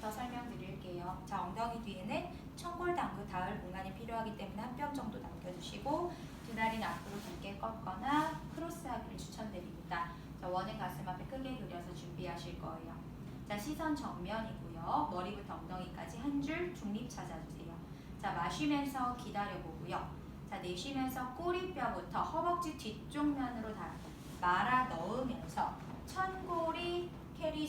부터 설명드릴게요. 자, 엉덩이 뒤에는 청골 당구 닿을 공간이 필요하기 때문에 한 뼘 정도 남겨주시고 두 다리는 앞으로 깊게 꺾거나 크로스하기를 추천드립니다. 자, 원은 가슴 앞에 크게 그려서 준비하실 거예요. 자, 시선 정면이고요. 머리부터 엉덩이까지 한 줄 중립 찾아주세요. 자, 마시면서 기다려보고요. 자, 내쉬면서 꼬리뼈부터 허벅지 뒤쪽 면으로 다 말아 넣으면서 천골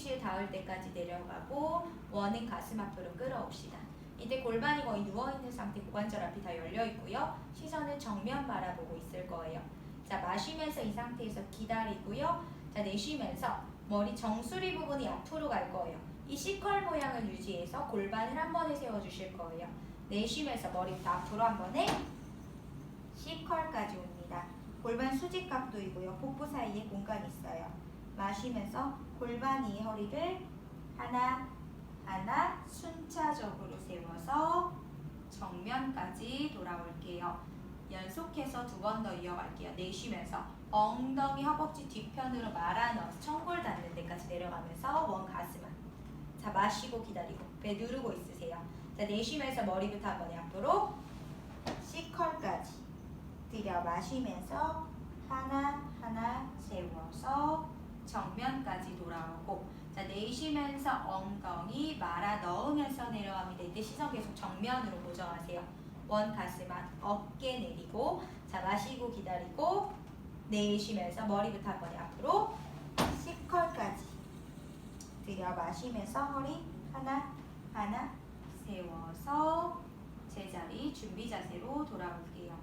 이 캐리실 닿을 때까지 내려가고 원은 가슴 앞으로 끌어옵시다. 이때 골반이 거의 누워있는 상태 고관절 앞이 다 열려 있고요. 시선은 정면 바라보고 있을 거예요. 자, 마시면서 이 상태에서 기다리고요. 자, 내쉬면서 머리 정수리 부분이 앞으로 갈 거예요. 이 C컬 모양을 유지해서 골반을 한 번에 세워주실 거예요. 내쉬면서 머리부터 앞으로 한 번에 C컬까지 옵니다. 골반 수직 각도이고요. 복부 사이에 공간이 있어요. 마시면서 골반 위에 허리를 하나 하나 순차적으로 세워서 정면까지 돌아올게요. 연속해서 두 번 더 이어갈게요. 내쉬면서 엉덩이 허벅지 뒤편으로 말아 넣어서 청골 닿는 데까지 내려가면서 원 가슴 안. 자 마시고 기다리고 배 누르고 있으세요. 자 내쉬면서 머리부터 한 번에 앞으로 C컬까지 들여 마시면서 하나 하나 세워서 정면까지 돌아오고 자 내쉬면서 엉덩이 말아 넣으면서 내려갑니다. 이때 시선 계속 정면으로 고정하세요. 원 가슴 안 어깨 내리고 자 마시고 기다리고 내쉬면서 머리부터 한 번에 앞으로 C컬까지 들여 마시면서 허리 하나 하나 세워서 제자리 준비 자세로 돌아올게요.